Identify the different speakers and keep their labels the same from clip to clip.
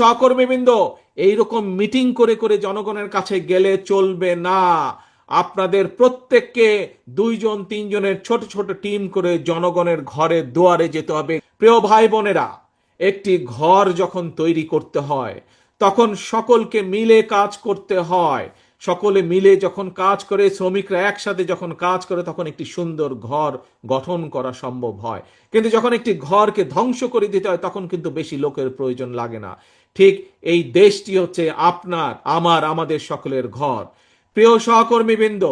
Speaker 1: সহকর্মীবৃন্দ, এইরকম মিটিং করে করে জনগণের কাছে গেলে চলবে না। আপনাদের প্রত্যেককে দুইজন, তিনজনের ছোট ছোট টিম করে জনগণের ঘরে দুয়ারে যেতে হবে। প্রিয় ভাই বোনেরা, একটি ঘর যখন তৈরি করতে হয়, তখন সকলকে মিলে কাজ করতে হয়। সকলে মিলে যখন কাজ করে, শ্রমিকরা একসাথে যখন কাজ করে, তখন একটি সুন্দর ঘর গঠন করা সম্ভব হয়। কিন্তু যখন একটি ঘরকে ধ্বংস করে দিতে হয়, তখন কিন্তু বেশি লোকের প্রয়োজন লাগে না। ঠিক এই দেশটি হচ্ছে আপনার, আমার, আমাদের সকলের ঘর। প্রিয় সহকর্মীবৃন্দ,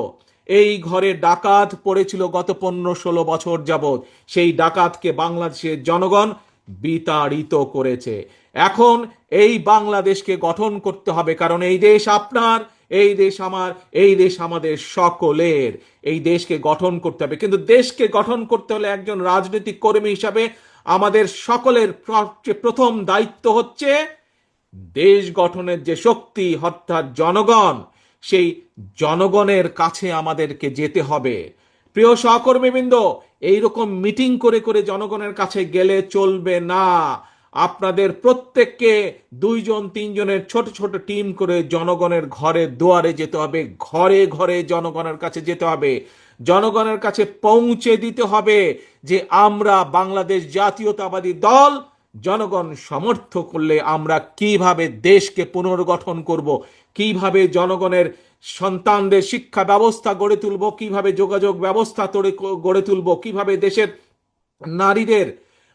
Speaker 1: এই ঘরে ডাকাত পড়েছিল গত পনেরো ষোলো বছর যাবৎ। সেই ডাকাতকে বাংলাদেশের জনগণ বিতাড়িত করেছে। এখন এই বাংলাদেশকে গঠন করতে হবে, কারণ এই দেশ আপনার এই দেশ আমার, এই দেশ আমাদের সকলের। এই দেশকে গঠন করতে হবে। কিন্তু দেশকে গঠন করতে হলে একজন রাজনৈতিক কর্মী হিসাবে আমাদের সকলের প্রথম দায়িত্ব হচ্ছে দেশ গঠনের যে শক্তি, অর্থাৎ জনগণ, সেই জনগণের কাছে আমাদেরকে যেতে হবে। প্রিয় সহকর্মীবৃন্দ, এইরকম মিটিং করে করে জনগণের কাছে গেলে চলবে না। আপনাদের প্রত্যেককে দুইজন, তিনজনের ছোট ছোট টিম করে জনগণের ঘরে, দুয়ারে যেতে হবে। ঘরে ঘরে জনগণের কাছে যেতে হবে। জনগণের কাছে পৌঁছে দিতে হবে যে আমরা বাংলাদেশ জাতীয়তাবাদী দল। জনগণ সমর্থ করলে আমরা কীভাবে দেশকে পুনর্গঠন করব, কীভাবে জনগণের সন্তানদের শিক্ষা ব্যবস্থা গড়ে তুলব, কীভাবে যোগাযোগ ব্যবস্থা গড়ে তুলব, কীভাবে দেশের নারীদের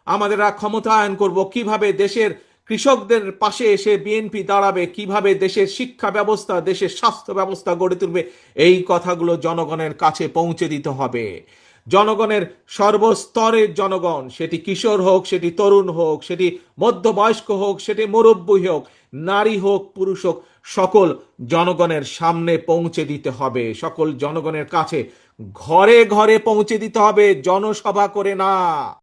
Speaker 1: আমাদের ক্ষমতায়ন করব। কীভাবে দেশের কৃষকদের পাশে এসে বিএনপি দাঁড়াবে? কীভাবে দেশের শিক্ষা ব্যবস্থা, দেশের স্বাস্থ্য ব্যবস্থা গড়ে তুলবে? এই কথাগুলো জনগণের কাছে পৌঁছে দিতে হবে। জনগণের সর্বস্তরের জনগণ, সেটি কিশোর হোক, সেটি তরুণ হোক, সেটি মধ্যবয়স্ক হোক, সেটি মুরব্বী হোক, নারী হোক, পুরুষ হোক, সকল জনগণের সামনে পৌঁছে দিতে হবে। সকল জনগণের কাছে ঘরে ঘরে পৌঁছে দিতে হবে, জনসভা করে না।